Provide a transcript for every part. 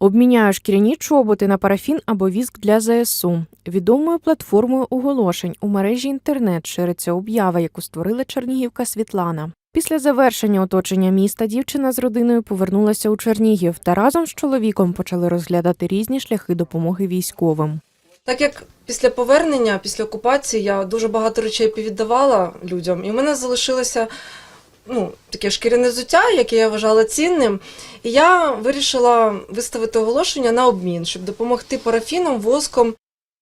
Обміняю шкіряні чоботи на парафін або віск для ЗСУ. Відомою платформою оголошень у мережі інтернет шириться об'ява, яку створила Чернігівка Світлана. Після завершення оточення міста дівчина з родиною повернулася у Чернігів та разом з чоловіком почали розглядати різні шляхи допомоги військовим. Так як після повернення, після окупації, я дуже багато речей повіддавала людям, і в мене залишилося ну, таке шкіряне взуття, яке я вважала цінним. І я вирішила виставити оголошення на обмін, щоб допомогти парафіном, воском.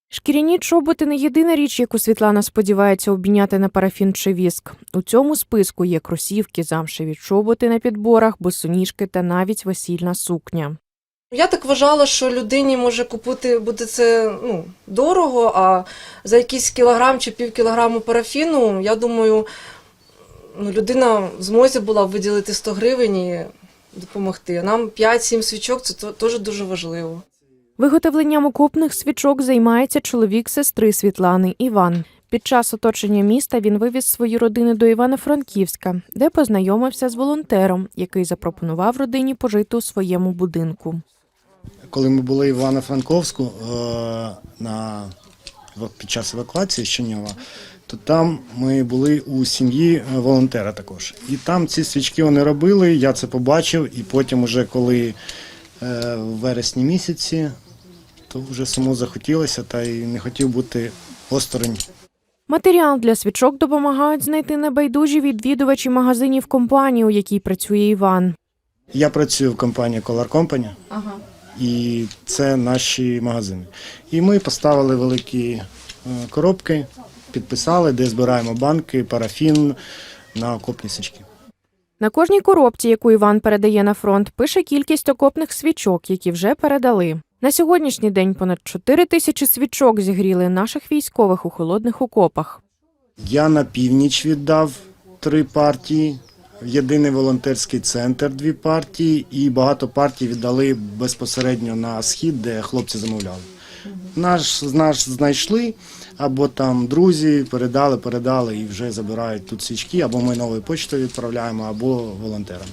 Шкіряні чоботи не єдина річ, яку Світлана сподівається обміняти на парафін чи віск. У цьому списку є кросівки, замшеві чоботи на підборах, босоніжки та навіть весільна сукня. Я так вважала, що людині може купити буде це ну, дорого, а за якийсь кілограм чи пів кілограму парафіну, я думаю, ну, людина в змозі була виділити 100 гривень і допомогти. А Нам 5-7 свічок це теж дуже важливо. Виготовленням окопних свічок займається чоловік сестри Світлани Іван. Під час оточення міста він вивіз свої родини до Івано-Франківська, де познайомився з волонтером, який запропонував родині пожити у своєму будинку. Коли ми були в Івано-Франковську е, на, під час евакуації з Чернігова, то там ми були у сім'ї е, волонтера також. І там ці свічки вони робили, я це побачив, і потім, уже коли е, в вересні місяці, то вже само захотілося та й не хотів бути осторонь. Матеріал для свічок допомагають знайти небайдужі відвідувачі магазинів компанії, у якій працює Іван. Я працюю в компанії Color Company, Ага. І це наші магазини. І ми поставили великі е, коробки, підписали, де збираємо банки, парафін на окопні свічки. На кожній коробці, яку Іван передає на фронт, пише кількість окопних свічок, які вже передали. На сьогоднішній день понад 4 тисячі свічок зігріли наших військових у холодних окопах. Я на північ віддав три партії, єдиний волонтерський центр дві партії, і багато партій віддали безпосередньо на схід, де хлопці замовляли. Наш, наш знайшли, або там друзі передали, передали і вже забирають тут свічки, або ми новою почтою відправляємо, або волонтерам.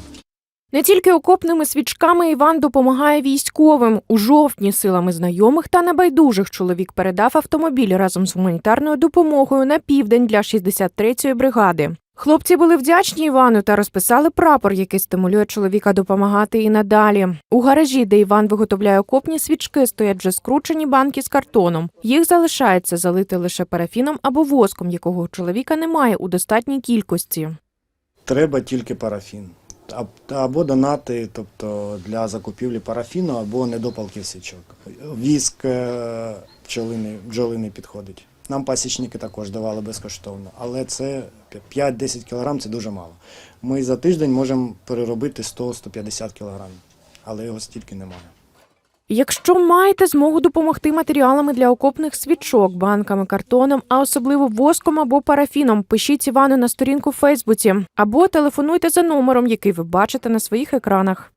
Не тільки окопними свічками Іван допомагає військовим. У жовтні силами знайомих та небайдужих чоловік передав автомобіль разом з гуманітарною допомогою на південь для 63-ї бригади. Хлопці були вдячні Івану та розписали прапор, який стимулює чоловіка допомагати і надалі. У гаражі, де Іван виготовляє окопні свічки, стоять вже скручені банки з картоном. Їх залишається залити лише парафіном або воском, якого у чоловіка немає у достатній кількості. Треба тільки парафін. Або донати, тобто для закупівлі парафіну, або недопалків свічок. Віск е, бджолиний, бджолиний підходить. Нам пасічники також давали безкоштовно, але це 5-10 кг це дуже мало. Ми за тиждень можемо переробити 100-150 кг, але його стільки немає. Якщо маєте змогу допомогти матеріалами для окопних свічок, банками, картоном, а особливо воском або парафіном, пишіть Івану на сторінку в Фейсбуці або телефонуйте за номером, який ви бачите на своїх екранах.